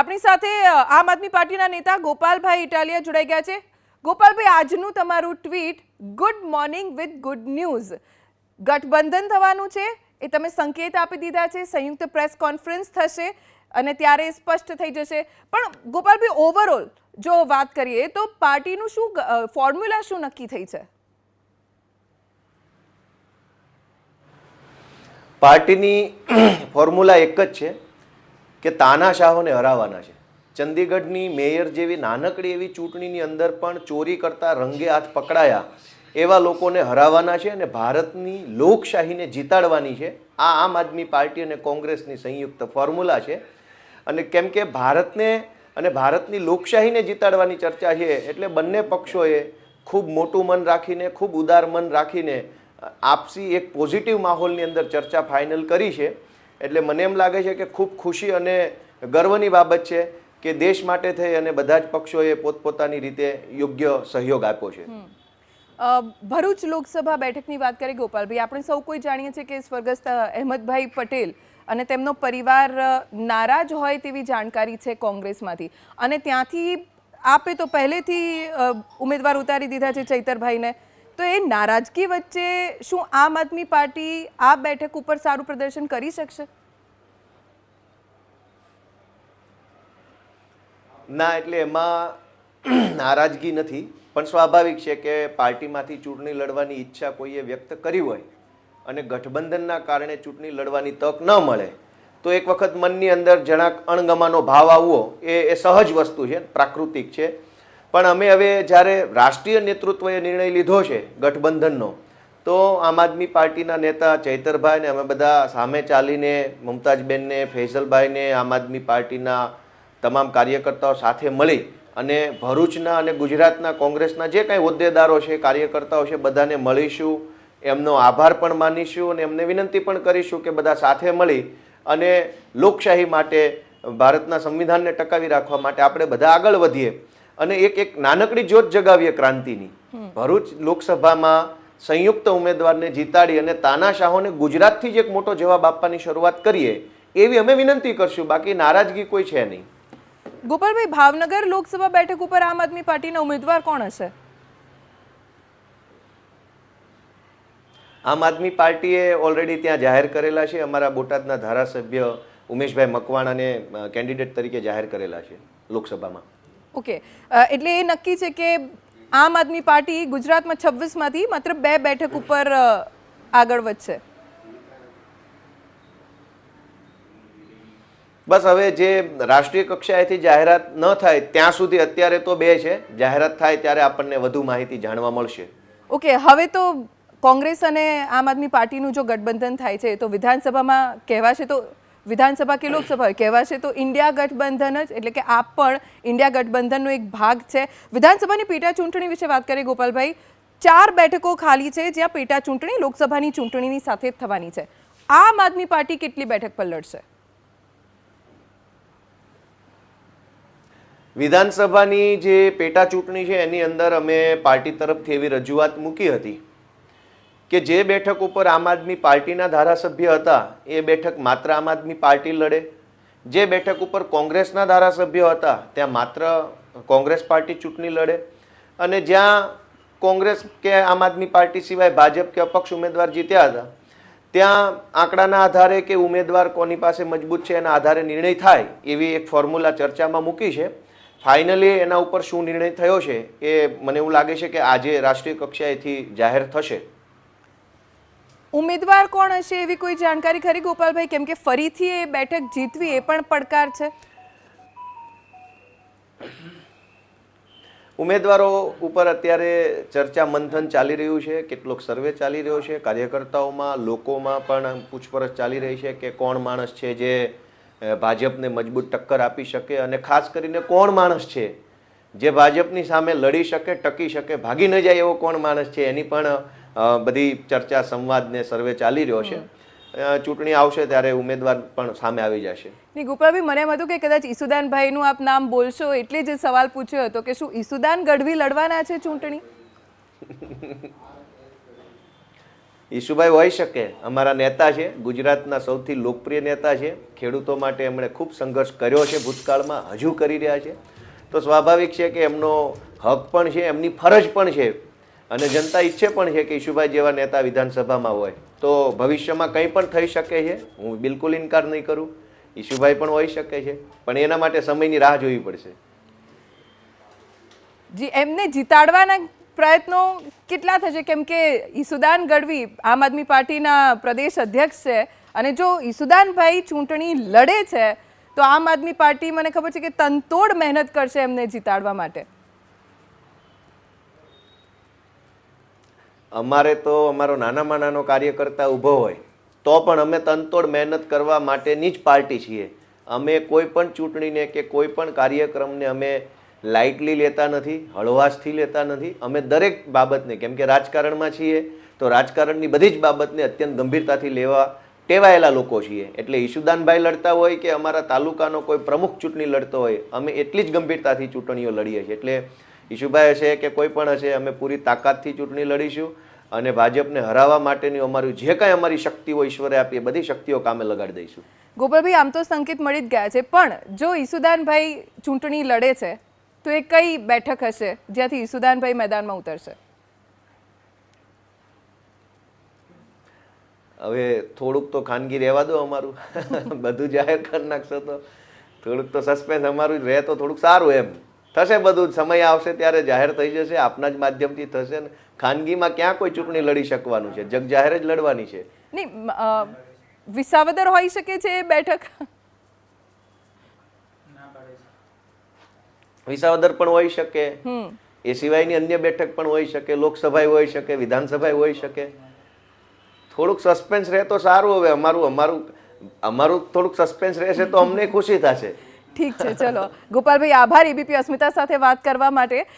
આપણી સાથે આમ આદમી પાર્ટીના નેતા ગોપાલભાઈ ઇટાલિયા જોડાઈ ગયા છે. ગોપાલભાઈ, આજનું તમારું tweet good morning with good news ગઠબંધન થવાનું છે, એ તમે સંકેત આપી દીધા છે, સંયુક્ત પ્રેસ કોન્ફરન્સ થશે અને ત્યારે સ્પષ્ટ થઈ જશે. પણ ગોપાલભાઈ ઓવરઓલ જો વાત કરીએ, તો પાર્ટીનું શું ફોર્મ્યુલા શું નક્કી થઈ છે? પાર્ટીની ફોર્મ્યુલા એક જ છે. કે તાનાશાહોને હરાવવાના છે. ચંદીગઢની મેયર જેવી નાનકડી એવી ચૂંટણીની અંદર પણ ચોરી કરતા રંગે હાથ પકડાયા એવા લોકોને હરાવવાના છે અને ભારતની લોકશાહીને જીતાડવાની છે. આ આમ આદમી પાર્ટી અને કોંગ્રેસની સંયુક્ત ફોર્મ્યુલા છે. અને કેમ કે ભારતને અને ભારતની લોકશાહીને જીતાડવાની ચર્ચા છે એટલે બંને પક્ષોએ ખૂબ મોટું મન રાખીને, ખૂબ ઉદાર મન રાખીને આપસી એક પોઝિટિવ માહોલની અંદર ચર્ચા ફાઇનલ કરી છે. એટલે મને એમ લાગે છે કે ખૂબ ખુશી અને ગર્વની બાબત છે કે દેશ માટે થઈ અને બધા જ પક્ષોએ પોતપોતાની રીતે યોગ્ય સહયોગ આપ્યો છે. ભરૂચ લોકસભા બેઠકની વાત કરીએ ગોપાલભાઈ, આપણે સૌ કોઈ જાણીએ છીએ કે સ્વર્ગસ્થ અહેમદભાઈ પટેલ અને તેમનો પરિવાર નારાજ હોય તેવી જાણકારી છે કોંગ્રેસમાંથી. અને ત્યાંથી આપે તો પહેલેથી ઉમેદવાર ઉતારી દીધા છે ચૈતરભાઈને. તો એ નારાજગી વચ્ચે શું આમ આદમી પાર્ટી આ બેઠક ઉપર સારું પ્રદર્શન કરી શકશે? ના, એટલે એમાં નારાજગી નથી, પણ સ્વાભાવિક છે કે પાર્ટીમાંથી ચૂંટણી લડવાની ઈચ્છા કોઈએ વ્યક્ત કરી હોય અને ગઠબંધનના કારણે ચૂંટણી લડવાની તક ન મળે, તો એક વખત મનની અંદર જણાક અણગમાનો ભાવ આવવો એ એ સહજ વસ્તુ છે, પ્રાકૃતિક છે. પણ અમે હવે જ્યારે રાષ્ટ્રીય નેતૃત્વએ નિર્ણય લીધો છે ગઠબંધનનો, તો આમ આદમી પાર્ટીના નેતા ચૈતરભાઈને અમે બધા સામે ચાલીને, મુમતાજબેનને, ફૈઝલભાઈને, આમ આદમી પાર્ટીના તમામ કાર્યકર્તાઓ સાથે મળી અને ભરૂચના અને ગુજરાતના કોંગ્રેસના જે કાંઈ હોદ્દેદારો છે, કાર્યકર્તાઓ છે, બધાને મળીશું. એમનો આભાર પણ માનીશું અને એમને વિનંતી પણ કરીશું કે બધા સાથે મળી અને લોકશાહી માટે, ભારતના સંવિધાનને ટકાવી રાખવા માટે આપણે બધા આગળ વધીએ. અને એક એક નાનકડી જ્યોત જગાવીએ ક્રાંતિની. ભરૂચ લોકસભામાં સંયુક્ત ઉમેદવારને જીતાડી અને તાનાશાહોને ગુજરાતથી જ એક મોટો જવાબ આપવાની શરૂઆત કરીએ એવી અમે વિનંતી કરશું. બાકી નારાજગી કોઈ છે નહીં. ગોપાલભાઈ ભાવનગર લોકસભા બેઠક ઉપર આમ આદમી પાર્ટીના ઉમેદવાર કોણ હશે? આમ આદમી પાર્ટીએ ઓલરેડી ત્યાં જાહેર કરેલા છે. અમારા બોટાદના ધારાસભ્ય ઉમેશભાઈ મકવાણાને કેન્ડિડેટ તરીકે જાહેર કરેલા છે લોકસભામાં. ઓકે એટલે એ નક્કી છે કે આમ આદમી પાર્ટી ગુજરાતમાં છવ્વીસમાંથી માત્ર બે બેઠક ઉપર આગળ વધશે. બસ હવે જે રાષ્ટ્રીય કક્ષાએથી જાહેરાત ન થાય ત્યાં સુધી અત્યારે તો બે છે. જાહેરાત થાય ત્યારે આપણને વધુ માહિતી જાણવા મળશે. ઓકે હવે તો કોંગ્રેસ અને આમ આદમી પાર્ટીનું જો ગઠબંધન થાય છે તો વિધાનસભામાં કહેવાશે તો વિધાનસભા કે લોકસભા કહેવાશે તો ઇન્ડિયા ગઠબંધન જ, એટલે કે આપ પણ ઇન્ડિયા ગઠબંધનનો એક ભાગ છે. વિધાનસભાની પેટા ચૂંટણી વિશે વાત કરીએ ગોપાલભાઈ, ચાર બેઠકો ખાલી છે જ્યાં પેટા ચૂંટણી લોકસભાની ચૂંટણીની સાથે થવાની છે. આમ આદમી પાર્ટી કેટલી બેઠક પર લડશે? વિધાનસભાની જે પેટા ચૂંટણી છે, એની અંદર અમે પાર્ટી તરફથી એવી રજૂઆત મૂકી હતી. કે જે બેઠક ઉપર આમ આદમી પાર્ટીના ધારાસભ્ય હતા, એ બેઠક માત્ર આમ આદમી પાર્ટી લડે. જે બેઠક ઉપર કોંગ્રેસના ધારાસભ્યો હતા, ત્યાં માત્ર કોંગ્રેસ પાર્ટી ચૂંટણી લડે. અને જ્યાં કોંગ્રેસ કે આમ આદમી પાર્ટી સિવાય ભાજપ કે અપક્ષ ઉમેદવાર જીત્યા હતા, ત્યાં આંકડાના આધારે કે ઉમેદવાર કોની પાસે મજબૂત છે એના આધારે નિર્ણય થાય, એવી એક ફોર્મ્યુલા ચર્ચામાં મૂકી છે. ફાઇનલી એના ઉપર શું નિર્ણય થયો છે, એ મને એવું લાગે છે કે આજે રાષ્ટ્રીય કક્ષાએથી જાહેર થશે. ઉમેદવાર કોણ હશે એવી કોઈ જાણકારી ખરી? ગોપાલભાઈ, કેમ કે ફરીથી એ બેઠક જીતવી એ પણ પડકાર છે. ઉમેદવારો ઉપર અત્યારે ચર્ચા મંથન ચાલી રહ્યું છે, કેટલોક સર્વે ચાલી રહ્યો છે, કાર્યકર્તાઓમાં, લોકોમાં પણ પૂછપરછ ચાલી રહી છે કે કોણ માણસ છે જે ભાજપને મજબૂત ટક્કર આપી શકે અને ખાસ કરીને કોણ માણસ છે જે ભાજપની સામે લડી શકે, ટકી શકે, ભાગી ન જાય એવો કોણ માણસ છે એની પણ બધી ચર્ચા સંવાદને સર્વે ચાલી રહ્યો છે. ચૂંટણી આવશે ત્યારે ઉમેદવાર પણ સામે આવી જશે. ની ગોપાલભાઈ મને એમ હતું કે કદાચ ઈસુદાનભાઈનું આપ નામ બોલશો એટલે જ સવાલ પૂછ્યો હતો કે શું ઈસુદાન ગઢવી લડવાના છે ચૂંટણી? ઈશુભાઈ હોઈ શકે. અમારા નેતા છે ગુજરાતના સૌથી લોકપ્રિય નેતા છે. ખેડૂતો માટે એમણે ખૂબ સંઘર્ષ કર્યો છે ભૂતકાળમાં હજુ કરી રહ્યા છે. તો સ્વાભાવિક છે કે એમનો હક પણ છે એમની ફરજ પણ છે અને જનતા ઈચ્છે પણ છે કે ઈશુભાઈ જેવા નેતા વિધાનસભામાં હોય. તો ભવિષ્યમાં કંઈ પણ થઈ શકે છે? હું બિલકુલ ઇનકાર નહીં કરું. ઈશુભાઈ પણ હોઈ શકે છે. પણ એના માટે સમયની રાહ જોવી પડશે. જી, એમને જીતાડવાના પ્રયત્નો કેટલા થશે? કેમ કે ઈસુદાન ગઢવી આમ આદમી પાર્ટીના પ્રદેશ અધ્યક્ષ છે અને જો ઈસુદાનભાઈ ચૂંટણી લડે છે, તો આમ આદમી પાર્ટી, મને ખબર છે કે તનતોડ મહેનત કરશે એમને જીતાડવા માટે. અમારે તો અમારો નાનામાં નાનો કાર્યકર્તા ઊભો હોય, તો પણ અમે તનતોડ મહેનત કરવા માટેની જ પાર્ટી છીએ. અમે કોઈ પણ ચૂંટણીને કે કોઈ પણ કાર્યક્રમને અમે લાઇટલી લેતા નથી, હળવાશથી લેતા નથી. અમે દરેક બાબતને, કેમ કે રાજકારણમાં છીએ, તો રાજકારણની બધી જ બાબતને અત્યંત ગંભીરતાથી લેવા ટેવાયેલા લોકો છીએ. એટલે ઈશુદાનભાઈ લડતા હોય કે અમારા તાલુકાનો કોઈ પ્રમુખ ચૂંટણી લડતો હોય, અમે એટલી જ ગંભીરતાથી ચૂંટણીઓ લડીએ છીએ. એટલે ઈશુભાઈ હશે કે કોઈ પણ હશે અમે પૂરી તાકાતથી ચૂંટણી લડીશું અને ભાજપને હરાવવા માટેની અમારું જે કાંઈ અમારી શક્તિઓ ઈશ્વરે આપી એ બધી શક્તિઓ કામે લગાડી દઈશું. ગોપાલભાઈ આમ તો સંકેત મળી જ ગયા છે પણ જો ઈસુદાનભાઈ ચૂંટણી લડે છે તો એ કઈ બેઠક હશે જ્યાંથી ઈસુદાનભાઈ મેદાનમાં ઉતરશે? હવે થોડુંક તો ખાનગી રહેવા દો અમારું. બધું જાહેર કરી નાખશો તો. થોડુંક તો સસ્પેન્સ અમારું રહે તો થોડુંક સારું એમ. થશે બધું સમય આવશે ત્યારે જાહેર થઈ જશે આપના જ માધ્યમથી થશે ને ખાનગીમાં ક્યાં કોઈ ચૂંટણી લડી શકવાનું છે? જગ જાહેર જ લડવાની છે. નહીં વિસાવદર હોઈ શકે છે બેઠક? વિસાવદર પણ હોઈ શકે. એ સિવાયની અન્ય બેઠક પણ હોઈ શકે. લોકસભા હોઈ શકે વિધાનસભા હોઈ શકે. થોડુંક સસ્પેન્સ રહે તો સારું હવે. અમારું અમારું અમારું થોડુંક સસ્પેન્સ રહેશે તો અમને ખુશી થશે. ઠીક છે ચલો. ગોપાલભાઈ આભાર. એબીપી અસ્મિતા સાથે વાત કરવા માટે.